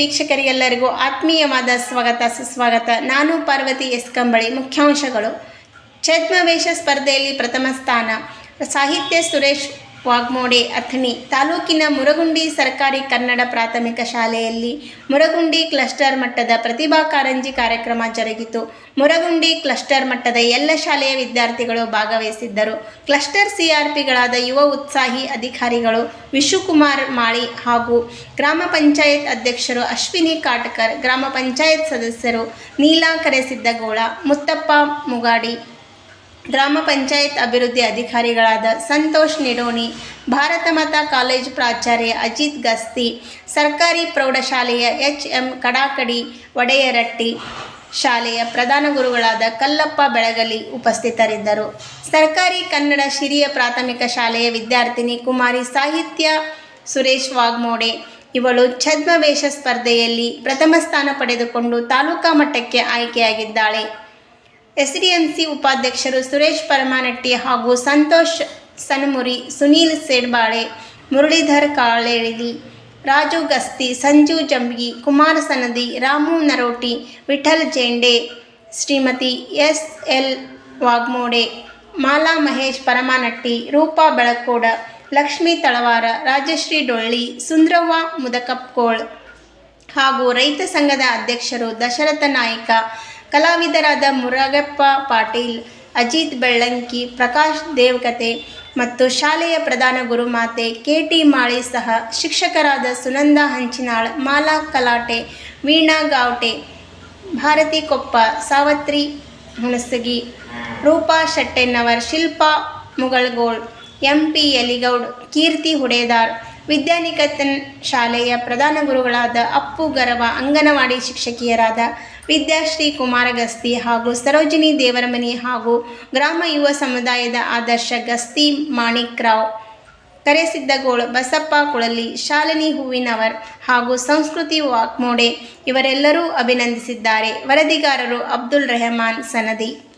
ಪ್ರೇಕ್ಷಕರಿಗೆಲ್ಲರಿಗೂ ಆತ್ಮೀಯವಾದ ಸ್ವಾಗತ, ಸುಸ್ವಾಗತ. ನಾನು ಪಾರ್ವತಿ ಎಸ್. ಕಂಬಳಿ, ಮುಖ್ಯಾಂಶಗಳು. ಛದ್ಮವೇಷ ಸ್ಪರ್ಧೆಯಲ್ಲಿ ಪ್ರಥಮ ಸ್ಥಾನ. ಸಾಹಿತ್ಯ ಸುರೇಶ್ ವಾಗ್ಮೋಡೆ ಅಥಣಿ ತಾಲೂಕಿನ ಮುರಗುಂಡಿ ಸರ್ಕಾರಿ ಕನ್ನಡ ಪ್ರಾಥಮಿಕ ಶಾಲೆಯಲ್ಲಿ ಮುರಗುಂಡಿ ಕ್ಲಸ್ಟರ್ ಮಟ್ಟದ ಪ್ರತಿಭಾ ಕಾರಂಜಿ ಕಾರ್ಯಕ್ರಮ ಜರುಗಿತು. ಮುರಗುಂಡಿ ಕ್ಲಸ್ಟರ್ ಮಟ್ಟದ ಎಲ್ಲ ಶಾಲೆಯ ವಿದ್ಯಾರ್ಥಿಗಳು ಭಾಗವಹಿಸಿದ್ದರು. ಕ್ಲಸ್ಟರ್ ಸಿಆರ್ಪಿಗಳಾದ ಯುವ ಉತ್ಸಾಹಿ ಅಧಿಕಾರಿಗಳು ವಿಶುಕುಮಾರ್ ಮಾಳಿ ಹಾಗೂ ಗ್ರಾಮ ಪಂಚಾಯತ್ ಅಧ್ಯಕ್ಷರು ಅಶ್ವಿನಿ ಕಾಟಕರ್, ಗ್ರಾಮ ಪಂಚಾಯತ್ ಸದಸ್ಯರು ನೀಲಾ ಕರೆಸಿದ್ದಗೋಳ, ಮುತ್ತಪ್ಪ ಮುಗಾಡಿ ಗ್ರಾಮ ಪಂಚಾಯತ್ ಅಭಿವೃದ್ಧಿ ಅಧಿಕಾರಿಗಳಾದ ಸಂತೋಷ್ ನಿಡೋಣಿ, ಭಾರತ ಮಾತಾ ಕಾಲೇಜ್ ಪ್ರಾಚಾರ್ಯ ಅಜಿತ್ ಗಸ್ತಿ, ಸರ್ಕಾರಿ ಪ್ರೌಢಶಾಲೆಯ ಎಚ್ ಎಂ ಕಡಾಕಡಿ ಒಡೆಯರಟ್ಟಿ, ಶಾಲೆಯ ಪ್ರಧಾನ ಗುರುಗಳಾದ ಕಲ್ಲಪ್ಪ ಬೆಳಗಲಿ ಉಪಸ್ಥಿತರಿದ್ದರು. ಸರ್ಕಾರಿ ಕನ್ನಡ ಹಿರಿಯ ಪ್ರಾಥಮಿಕ ಶಾಲೆಯ ವಿದ್ಯಾರ್ಥಿನಿ ಕುಮಾರಿ ಸಾಹಿತ್ಯ ಸುರೇಶ್ ವಾಗ್ಮೋಡೆ, ಇವಳು ಛದ್ಮವೇಷ ಸ್ಪರ್ಧೆಯಲ್ಲಿ ಪ್ರಥಮ ಸ್ಥಾನ ಪಡೆದುಕೊಂಡು ತಾಲೂಕಾ ಮಟ್ಟಕ್ಕೆ ಆಯ್ಕೆಯಾಗಿದ್ದಾಳೆ. ಎಸ್ಡಿಎಂಸಿ ಉಪಾಧ್ಯಕ್ಷರು ಸುರೇಶ್ ಪರಮಾನಟ್ಟಿ ಹಾಗೂ ಸಂತೋಷ್ ಸನಮುರಿ ಸುನೀಲ್ ಸೇಡ್ಬಾಳೆ, ಮುರಳೀಧರ್ ಕಾಳೇಳಿ ರಾಜು ಗಸ್ತಿ, ಸಂಜು ಜಂಬಿ ಕುಮಾರ್ ಸನದಿ, ರಾಮು ನರೋಟಿ, ವಿಠಲ್ ಜೇಂಡೆ, ಶ್ರೀಮತಿ ಎಸ್ ಎಲ್ ವಾಗ್ಮೋಡೆ, ಮಾಲಾ ಮಹೇಶ್ ಪರಮಾನಟ್ಟಿ, ರೂಪಾ ಬೆಳಕೋಡ, ಲಕ್ಷ್ಮೀ ತಳವಾರ, ರಾಜಶ್ರೀ ಡೊಳ್ಳಿ, ಸುಂದ್ರವ್ವ ಮುದಕಪ್ಕೋಳ್ ಹಾಗೂ ರೈತ ಸಂಘದ ಅಧ್ಯಕ್ಷರು ದಶರಥ ನಾಯ್ಕ ಕಲಾವಿದರಾದ ಮುರಗಪ್ಪ ಪಾಟೀಲ್, ಅಜಿತ್ ಬೆಳ್ಳಂಕಿ, ಪ್ರಕಾಶ್ ದೇವಕತೆ ಮತ್ತು ಶಾಲೆಯ ಪ್ರಧಾನ ಗುರುಮಾತೆ ಕೆ ಟಿ ಮಾಳಿ ಸಹ ಶಿಕ್ಷಕರಾದ ಸುನಂದ ಹಂಚಿನಾಳ್, ಮಾಲಾ ಕಲಾಟೆ, ವೀಣಾ ಗಾವಟೆ, ಭಾರತಿ ಕೊಪ್ಪ, ಸಾವತ್ರಿ ಹುಣಸಗಿ, ರೂಪಾ ಶೆಟ್ಟೆನ್ನವರ್, ಶಿಲ್ಪಾ ಮುಗಳಗೋಳ್ ಎಂ ಪಿ ಯಲಿಗೌಡ್, ಕೀರ್ತಿ ಹುಡೇದಾರ್ ವಿದ್ಯಾನಿಕೇತನ್ ಶಾಲೆಯ ಪ್ರಧಾನ ಗುರುಗಳಾದ ಅಪ್ಪು ಗರವ, ಅಂಗನವಾಡಿ ಶಿಕ್ಷಕಿಯರಾದ ವಿದ್ಯಾಶ್ರೀ ಕುಮಾರಗಸ್ತಿ ಹಾಗೂ ಸರೋಜಿನಿ ದೇವರಮನಿ ಹಾಗೂ ಗ್ರಾಮ ಯುವ ಸಮುದಾಯದ ಆದರ್ಶ ಗಸ್ತಿ ಮಾಣಿಕ್ ರಾವ್ ಕರೆಸಿದ್ದಗೋಳ್ ಬಸಪ್ಪ ಕುಳಲಿ, ಶಾಲಿನಿ ಹೂವಿನವರ್ ಹಾಗೂ ಸಂಸ್ಕೃತಿ ವಾಕ್ಮೋಡೆ ಇವರೆಲ್ಲರೂ ಅಭಿನಂದಿಸಿದ್ದಾರೆ. ವರದಿಗಾರರು ಅಬ್ದುಲ್ ರೆಹಮಾನ್ ಸನದಿ.